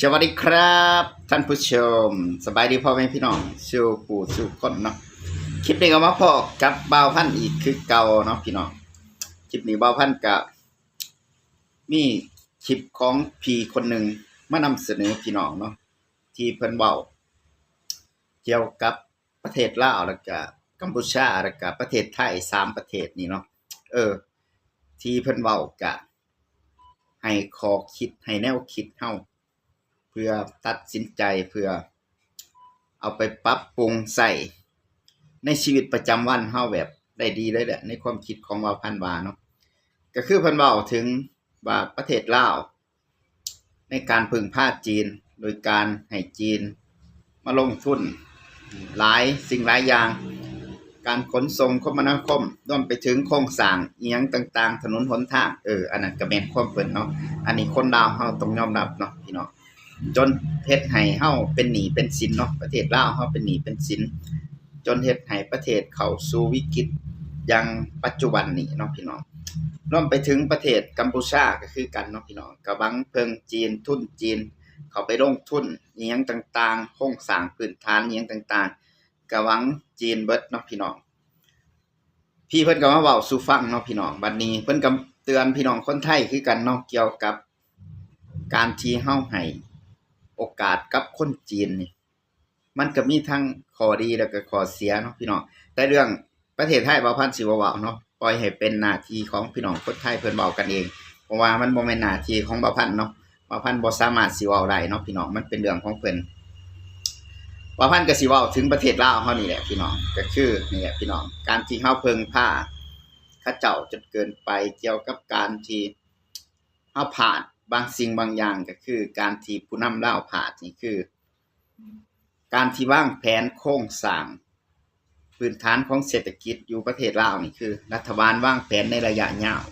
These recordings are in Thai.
สวัสดีครับ ท่านผู้ชม สบายดีพ่อแม่พี่น้องสู่ปู่สู่คนเนาะคลิปนี้ก็มาพอกับบ่าวพันธ์อีกคือเก่าเนาะพี่น้องคลิปนี้บ่าวพันธ์กับมีคลิปของพี่คนหนึ่งมานำเสนอพี่น้องเนาะที่เพิ่นเว้าเกี่ยวกับประเทศลาวแล้วก็กัมพูชาแล้วก็ประเทศไทยสามประเทศนี้เนาะเออ ที่เพิ่นเว้ากะให้ขอคิดให้แนวคิดเฮา พื่อตัดสินใจเพื่อเอาไปปรับปรุงใส่ในชีวิตประจำวันเฮาแบบได้ดีเลยแหละในความคิดของว่าพันวาเนาะก็คือพิ่นเว้าถึงว่าประเทศลาวในการพึ่งพาจีน โดยการให้จีนมาลงทุนหลายสิ่งหลายอย่าง การขนส่งคมนาคมรวมไปถึงโครงสร้างอีหยังต่าง ๆ ถนนหนทางเอออันนั้นก็แม่นความเพิ่นเนาะอันนี้คนลาวเฮาต้องยอมรับเนาะพี่น้อง จนเฮ็ดให้เฮาเป็นหนี้เป็นสินเนาะประเทศลาวเฮาเป็นหนี้เป็นสินจนเฮ็ดให้ประเทศเข้าสู่วิกฤตอย่างปัจจุบันนี้เนาะพี่น้องรวมไปถึงประเทศกัมพูชาก็คือกันเนาะพี่น้องก็หวังเพิงจีนทุนจีน เขาไปลงทุนอีหยังต่างๆโครงสร้างพื้นฐานอีหยังต่างๆก็หวังจีนเบิดเนาะพี่น้อง พี่เพิ่นก็มาเว้าสู่ฟังเนาะพี่น้องบัดนี้เพิ่นก็เตือนพี่น้องคนไทยคือกันเนาะเกี่ยวกับการที่เฮาให้ โอกาสกับคนจีนนี่มันก็มีทั้งข้อดีแล้วก็ข้อเสียเนาะพี่น้องแต่เรื่องประเทศไทยบ่พันสิบ่เว้าเนาะปล่อยให้เป็นหน้าที่ของพี่น้องคนไทยเพิ่นเว้ากันเอง เพราะว่ามันบ่แม่นหน้าที่ของบ่พันเนาะบ่พันบ่สามารถสิเว้าได้เนาะพี่น้องมันเป็นเรื่องของเพิ่นบ่พันก็สิเว้าถึงประเทศลาวเฮานี่แหละพี่น้องก็คือนี่แหละพี่น้องการที่เฮาเพิ่งพาเขาเจ้าจนเกินไปเกี่ยวกับการที่เฮาผ่าน บางสิ่งบางอย่างก็คือ การที่ผู้นำลาผ่านนี่คือ การที่วางแผนโครงสร้างพื้นฐานของเศรษฐกิจอยู่ประเทศลาวนี่คือ รัฐบาลวางแผนในระยะยาว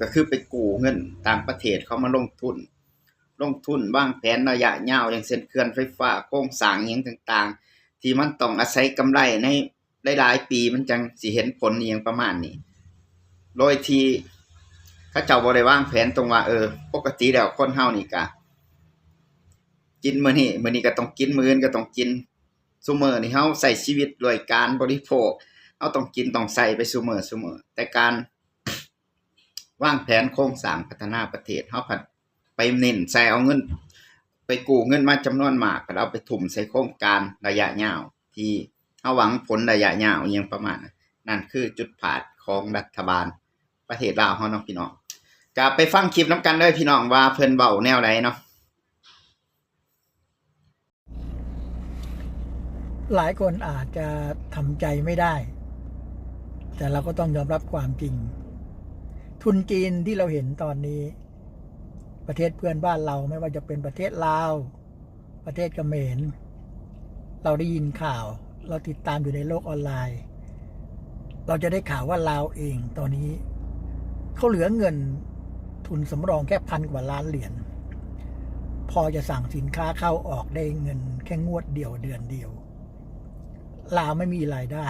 ก็คือไปกู้เงินต่างประเทศเขามาลงทุน ลงทุนวางแผนระยะยาวอย่างเช่นเขื่อนไฟฟ้าโครงสร้างอย่างต่าง ๆ ที่มันต้องอาศัยกำไรในหลายๆปีมันจังสิเห็นผลอย่างประมาณนี้ โดยที่ เขาเจ้าบ่ได้วางแผนตรงว่าเออ ปกติแล้วคนเฮานี่กะกินมื้อนี้มื้อนี้ก็ต้องกินมื้ออื่นก็ต้องกินซุมื้อนี่เฮาใช้ชีวิตด้วยการบริโภคเฮาต้องกินต้องใช้ไปซุมื้อซุมื้อแต่การวางแผนโครงสร้างพัฒนาประเทศเฮาผัดไปเน้นใส่เอาเงิน ไปกู้เงินมาจำนวนมากก็เอาไปทุ่มใส่โครงการระยะยาวที่เฮาหวังผลระยะยาวอหยังประมาณนั้นนั่นคือจุดผาดของรัฐบาลประเทศลาวเฮาเนาะพี่น้อง ก็ไปฟังคลิปนํกันด้อพี่น้องว่าเพิ่นเว้าแนวใดเนาะหลายคนอาจจะทำใจไม่ได้ แต่เราก็ต้องยอมรับความจริง ทุนจีนที่เราเห็นตอนนี้ ประเทศเพื่อนบ้านเราไม่ว่าจะเป็นประเทศลาว ประเทศเขมรเราได้ยินข่าว เราติดตามอยู่ในโลกออนไลน์ เราจะได้ข่าวว่าลาวเองตอนนี้เขาเหลือเงิน ทุนสำรองแค่พันกว่าล้านเหรียญพอจะสั่งสินค้าเข้าออกได้เงินแค่งวดเดียวเดือนเดียว ลาวไม่มีรายได้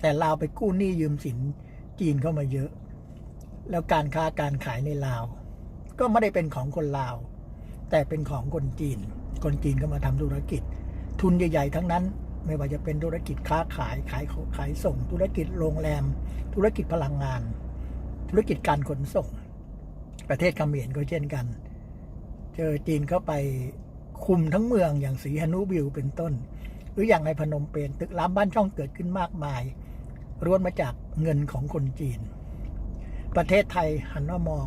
แต่ลาวไปกู้หนี้ยืมสินจีนเข้ามาเยอะ แล้วการค้าการขายในลาว ก็ไม่ได้เป็นของคนลาว แต่เป็นของคนจีน คนจีนก็มาทำธุรกิจ ทุนใหญ่ ๆ ทั้งนั้น ไม่ว่าจะเป็นธุรกิจค้าขายขายขายส่ง ธุรกิจโรงแรม ธุรกิจพลังงาน ธุรกิจการขนส่ง ประเทศเขมรก็เช่นกัน เจอจีนเข้าไปคุมทั้งเมืองอย่างสีฮานุบิลเป็นต้น หรืออย่างในพนมเปญตึกรามบ้านช่องเกิดขึ้นมากมายล้วนมาจากเงินของคนจีน ประเทศไทยหันมามอง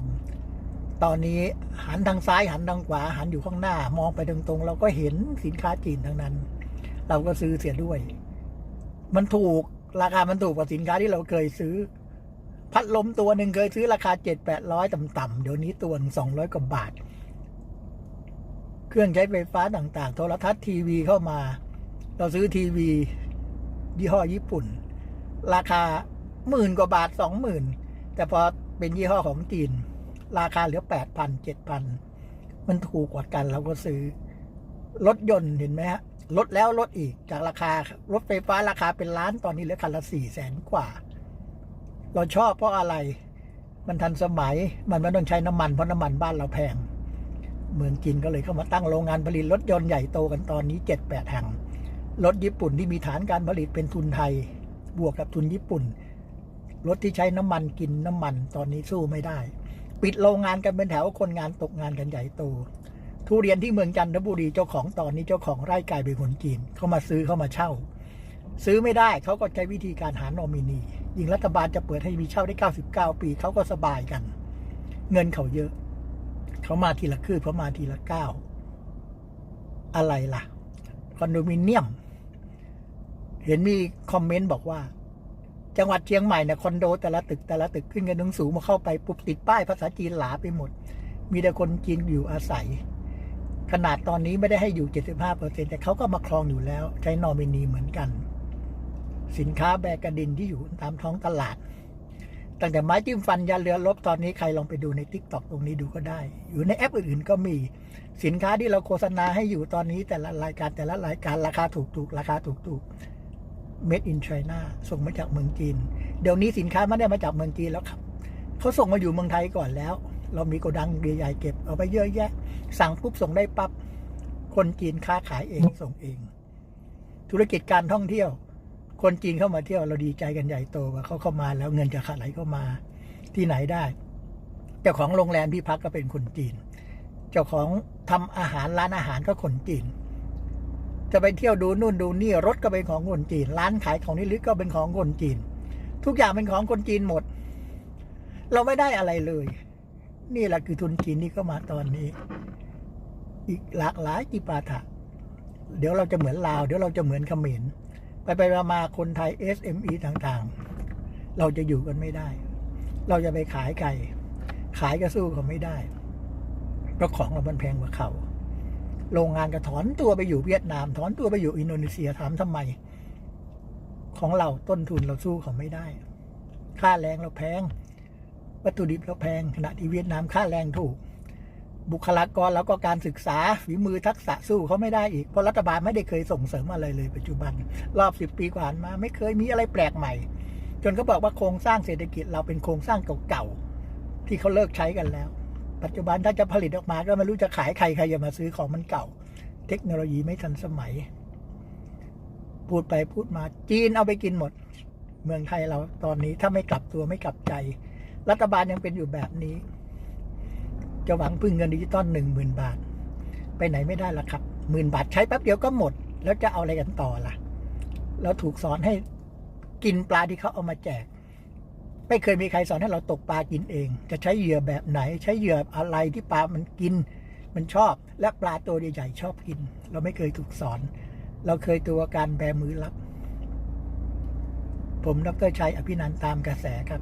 ตอนนี้หันทางซ้ายหันทางขวาหันอยู่ข้างหน้า มองไปตรงๆ เราก็เห็นสินค้าจีนทั้งนั้น เราก็ซื้อเสียด้วย มันถูกราคามันถูกกว่าสินค้าที่เราเคยซื้อ พัดลมตัวหนึ่งเคยซื้อราคาเจ็ดแปดร้อยต่ำๆเดี๋ยวนี้ตัวสองร้อยกว่าบาท เครื่องใช้ไฟฟ้าต่างๆ โทรทัศน์ทีวีเข้ามา เราซื้อทีวียี่ห้อญี่ปุ่น ราคาหมื่นกว่าบาทสองหมื่นแต่พอเป็นยี่ห้อของจีน ราคาเหลือแปดพันเจ็ดพันมันถูกกว่ากันเราก็ซื้อรถยนต์เห็นไหมฮะลดแล้วลดอีกจากราคารถไฟฟ้าราคาเป็นล้านตอนนี้เหลือคันละสี่แสนกว่า เราชอบเพราะอะไร มันทันสมัย มันไม่ต้องใช้น้ำมันเพราะน้ำมันบ้านเราแพง เมืองจีนก็เลยเข้ามาตั้งโรงงานผลิตรถยนต์ใหญ่โตกันตอนนี้เจ็ดแปดแห่ง รถญี่ปุ่นที่มีฐานการผลิตเป็นทุนไทย บวกกับทุนญี่ปุ่น รถที่ใช้น้ำมันกินน้ำมันตอนนี้สู้ไม่ได้ ปิดโรงงานกันเป็นแถวคนงานตกงานกันใหญ่โต ทุเรียนที่เมืองจันทบุรีเจ้าของตอนนี้เจ้าของไร่กลายเป็นคนจีน เข้ามาซื้อเข้ามาเช่า ซื้อไม่ได้เขาก็ใช้วิธีการหานอมินียิ่งรัฐบาลจะเปิดให้มีเช่าได้ 99 ปีเขาก็สบายกัน เงินเขาเยอะ เขามาทีละคืบเขามาทีละเก้าอะไรล่ะ คอนโดมิเนียม เห็นมีคอมเมนต์บอกว่า จังหวัดเชียงใหม่เนี่ยคอนโด แต่ละตึกแต่ละตึกขึ้นกันสูงมาเข้าไปปุ๊บติดป้ายภาษาจีนหลาไปหมด มีแต่คนจีนอยู่อาศัย ขนาดตอนนี้ไม่ได้ให้อยู่ 75เปอร์เซ็นแต่เขาก็มาครองอยู่แล้ว ใช้นอมินีเหมือนกัน สินค้าแบกกระดินที่อยู่ตามท้องตลาด ตั้งแต่ไม้จิ้มฟันยาเรือลบตอนนี้ใครลองไปดูในทิกตอกตรงนี้ดูก็ได้ อยู่ในแอปอื่นๆก็มีสินค้าที่เราโฆษณาให้อยู่ตอนนี้แต่ละรายการแต่ละรายการราคาถูกๆราคาถูกๆ made in China ส่งมาจากเมืองจีน เดี๋ยวนี้สินค้าไม่ได้มาจากเมืองจีนแล้วครับเขาส่งมาอยู่เมืองไทยก่อนแล้ว เรามีโกดังใหญ่ๆเก็บเอาไปเยอะแยะ สั่งปุ๊บส่งได้ปับ๊บคนจีนค้าขายเองส่งเอง ธุรกิจการท่องเที่ยว คนจีนเข้ามาเที่ยวเราดีใจกันใหญ่โตว่าเขาเข้ามาแล้วเงินจะไหลเข้ามาที่ไหนได้ เจ้าของโรงแรมที่พักก็เป็นคนจีน เจ้าของทำอาหารร้านอาหารก็คนจีน จะไปเที่ยวดูนู่นดูนี่รถก็เป็นของคนจีน ร้านขายของนิลึกก็เป็นของคนจีน ทุกอย่างเป็นของคนจีนหมด เราไม่ได้อะไรเลย นี่แหละคือทุนจีนที่เข้ามาตอนนี้ อีกหลากหลายจิปาถะเดี๋ยวเราจะเหมือนลาว เดี๋ยวเราจะเหมือนเขมร ไปไปมามาคนไทย SME ต่างๆ เราจะอยู่กันไม่ได้ เราจะไปขายไก่ ขายก็สู้เขาไม่ได้เพราะของเรามันแพงกว่าเขาโรงงานก็ถอนตัวไปอยู่เวียดนาม ถอนตัวไปอยู่อินโดนีเซียถามทำไม ของเราต้นทุนเราสู้เขาไม่ได้ ค่าแรงเราแพง วัตถุดิบเราแพงขณะที่เวียดนามค่าแรงถูก บุคลากรแล้วก็การศึกษาฝีมือทักษะสู้เขาไม่ได้อีก เพราะรัฐบาลไม่ได้เคยส่งเสริมอะไรเลยปัจจุบัน รอบสิบปีก่อนมาไม่เคยมีอะไรแปลกใหม่ จนเขาบอกว่าโครงสร้างเศรษฐกิจเราเป็นโครงสร้างเก่าๆที่เขาเลิกใช้กันแล้ว ปัจจุบันถ้าจะผลิตออกมาก็ไม่รู้จะขายใครใครจะมาซื้อของมันเก่า เทคโนโลยีไม่ทันสมัย พูดไปพูดมาจีนเอาไปกินหมด เมืองไทยเราตอนนี้ถ้าไม่กลับตัวไม่กลับใจ รัฐบาลยังเป็นอยู่แบบนี้ จะหวังพึ่งเงินดิจิตอลหนึ่งหมื่นบาท ไปไหนไม่ได้ละครับหมื่นบาทใช้แป๊บเดียวก็หมด แล้วจะเอาอะไรกันต่อล่ะ เราถูกสอนให้กินปลาที่เขาเอามาแจก ไม่เคยมีใครสอนให้เราตกปลากินเอง จะใช้เหยื่อแบบไหน ใช้เหยื่ออะไรที่ปลามันกิน มันชอบ และปลาตัวใหญ่ๆชอบกิน เราไม่เคยถูกสอน เราเคยตัวการแบมือรับ ผมดรชัยอภินันตามกระแสครับ